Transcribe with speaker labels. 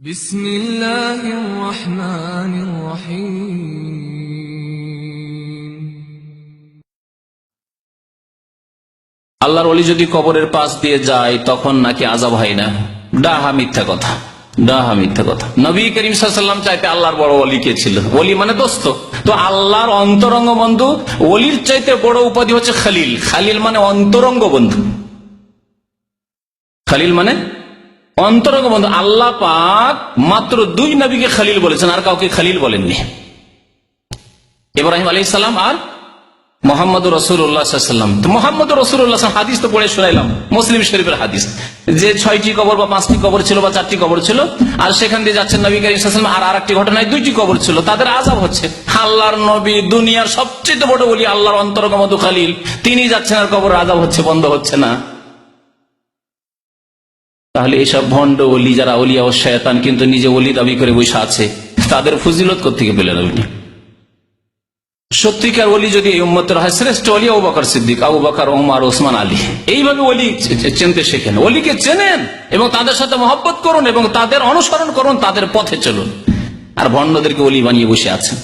Speaker 1: بسم الله الرحمن الرحيم
Speaker 2: আল্লাহর অলি যদি কবরের পাশ দিয়ে যায় তখন নাকি আজাব হয় না ডাহা মিথ্যা কথা ডাহা মিথ্যা কথা নবী করিম সাল্লাম চাইতে আল্লাহর বড় অলি কে ছিল অলি মানে দোস্ত তো আল্লাহর অন্তরঙ্গ বন্ধু অলির চাইতে বড় উপাধি হচ্ছে খালিল খালিল মানে অন্তরঙ্গ বন্ধু খালিল মানে অন্তরঙ্গ বন্ধু আল্লাহ পাক মাত্র দুই নবীকে খালিল বলেছেন, আর কাউকে খালিল বলেননি। ইব্রাহিম আলী সালাম আর মোহাম্মদ রসুল্লাহাম মোহাম্মদ রসুল্লাহ হাদিস তো পড়ে শোনাইলাম, মুসলিম শরীফের হাদিস। যে ছয়টি কবর বা পাঁচটি কবর ছিল বা চারটি কবর ছিল, আর সেখান দিয়ে যাচ্ছেন নবী করিম আর আর একটি ঘটনায় দুইটি কবর ছিল, তাদের আজাব হচ্ছে। আল্লাহর নবী দুনিয়ার সবচেয়ে বড় বলি আল্লাহর অন্তর্গমত খালিল। তিনি যাচ্ছেন আর কবর আজাব হচ্ছে, বন্ধ হচ্ছে না। তাহলে এইসব ভণ্ড অলি যারা অলিয়া ও শায়তান কিন্তু নিজে অলি দাবি করে বসে আছে, তাদের ফজিলত কোথেকে পেলেন আপনি? সত্যিকার অলি যদি উম্মতের হয়, শ্রেষ্ঠ অলি আবু বাকর সিদ্দিক, আবু বাকর ওমার ওসমান, আলী। এইভাবে অলি চিনতে শেখেন। অলিকে চেনেন এবং তাদের সাথে মহব্বত করুন এবং তাদের অনুসরণ করুন, তাদের পথে চলুন। আর ভণ্ডদেরকে অলি বানিয়ে বসে আছেন।